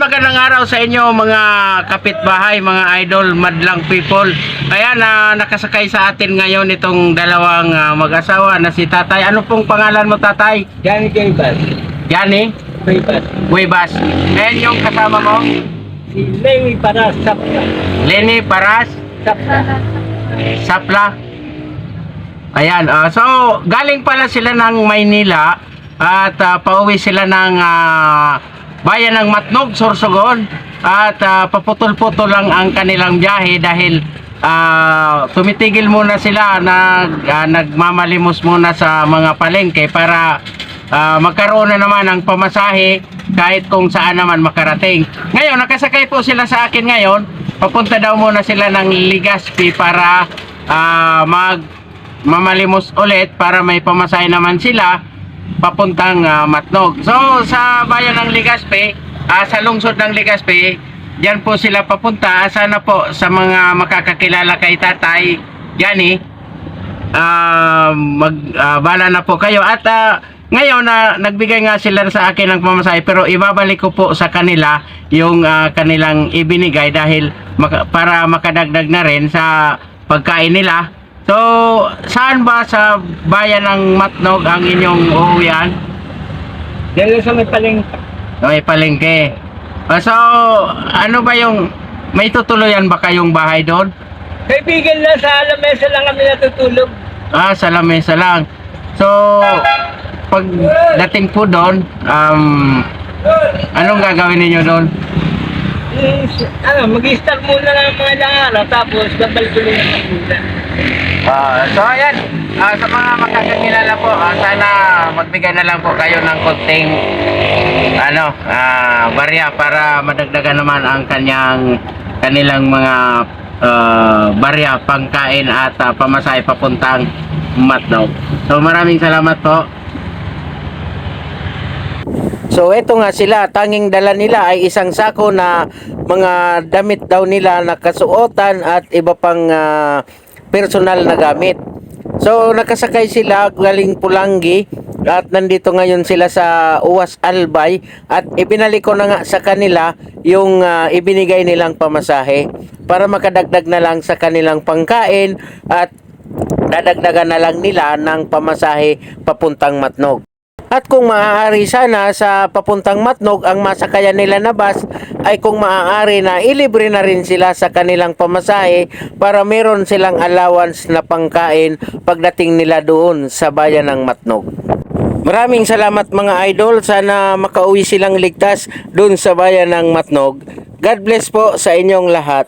Magandang araw sa inyo mga kapitbahay, mga idol, madlang people. Ayan, na nakasakay sa atin ngayon itong dalawang ah, mag-asawa na si Tatay. Ano pong pangalan mo, Tatay? Yan Gaybas. Yani? Gaybas. Huibas. And yung kasama mo? Si Lewi para Sapla. Lenny Paras Sapla. Sapla. Ayan, ah, so galing pala sila ng Maynila at ah, pauwi sila ng ah, bayan ng Matnog, Sorsogon at ah, paputol-putol lang ang kanilang biyahe dahil ah, tumitigil muna sila nag, ah, nagmamalimos muna sa mga palengke para ah, magkaroon na naman ng pamasahe kahit kung saan naman makarating. Ngayon, nakasakay po sila sa akin ngayon. Papunta daw muna sila ng Ligaspi para ah, mag mamalimos ulit para may pamasahe naman sila papuntang ah, Matnog. So sa bayan ng Ligaspi, ah, sa lungsod ng Ligaspi, diyan po sila papunta. Sana po sa mga makakakilala kay Tatay Yani, ah, mag bala na po kayo at ah, ngayon na nagbigay nga sila sa akin ng pamasahe pero ibabalik ko po sa kanila yung ah, kanilang ibinigay dahil maka- para makadagdag na rin sa pagkain nila. So, saan ba sa bayan ng Matnog ang inyong uuwian? Yan lang sa may palengke. May palengke. Ah, so, ano ba yung may tutuluyan ba kayong bahay doon? Kaibigan lang sa lamesa lang kami natutulog. Ah, sa lamesa lang. So, pag dating po doon, um, anong gagawin ninyo doon? Is, ano, mag-start muna ng mga ilang araw tapos babalik ulit ng muna. Ah, so, ayan. Ah, sa mga makakakilala po, ah, sana magbigay na lang po kayo ng konting ano, ah, barya para madagdagan naman ang kanyang kanilang mga ah, barya pangkain at ah, pamasahe papuntang Matnog. So maraming salamat po. So eto nga sila, tanging dala nila ay isang sako na mga damit daw nila na kasuotan at iba pang ah, personal na gamit. So nakasakay sila galing Pulangi at nandito ngayon sila sa Uwas Albay at ibinalik ko na nga sa kanila yung ah, ibinigay nilang pamasahe para makadagdag na lang sa kanilang pangkain at dadagdagan na lang nila ng pamasahe papuntang Matnog. At kung maaari sana sa papuntang Matnog ang masakayan nila na bus ay kung maaari na ilibre na rin sila sa kanilang pamasahe para meron silang allowance na pangkain pagdating nila doon sa bayan ng Matnog. Maraming salamat mga idol. Sana makauwi silang ligtas doon sa bayan ng Matnog. God bless po sa inyong lahat.